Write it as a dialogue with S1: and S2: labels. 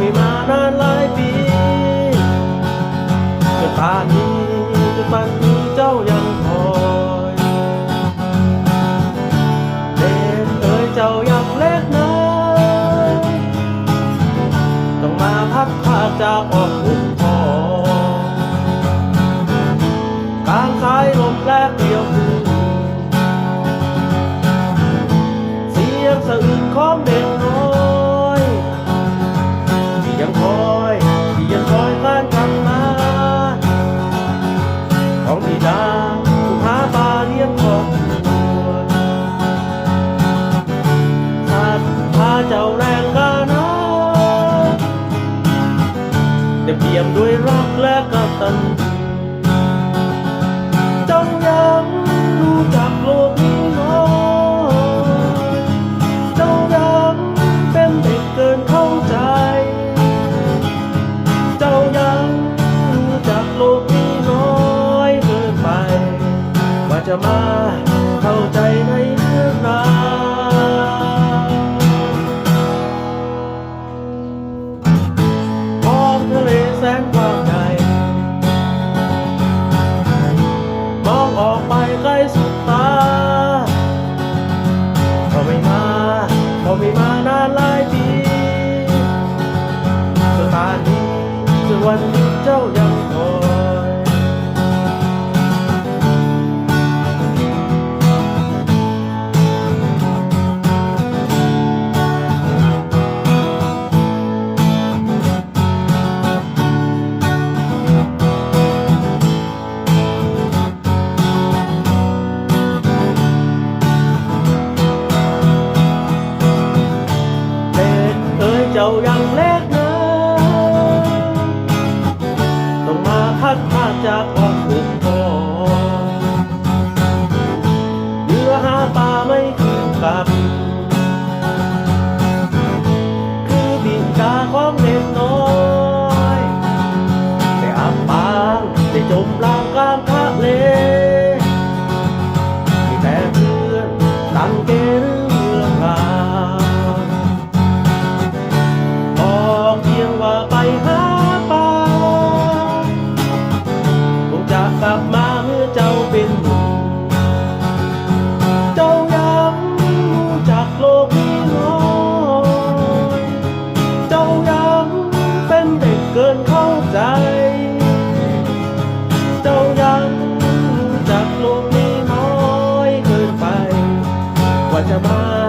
S1: ม่มานานหลายปีจนป่านนี้จนมันนี้เจ้ายังคอยเด็นเอ๋ยเจ้ายังเล็กน้อยต้องมาพักผัาจากออกหั มเปี่ยมด้วยรักและกตัญญูจงยังรู้จักโลกนี้น้อยเจ้ายังเป็นเด็กเกินเข้าใจ เจ้ายังรู้จักโลกนี้น้อยเกินไปว่าจะมาเข้าใจในเรื่องราว อไม่มา ของเด็กน้อยได้อับปางได้จมลางกลางทะเลมีแต่เพื่อนตั้งเกเรื่องราวบอกเพียงว่าไปหาปลาคงจะกลับมาเมื่อเจ้าเป็น Guatemala.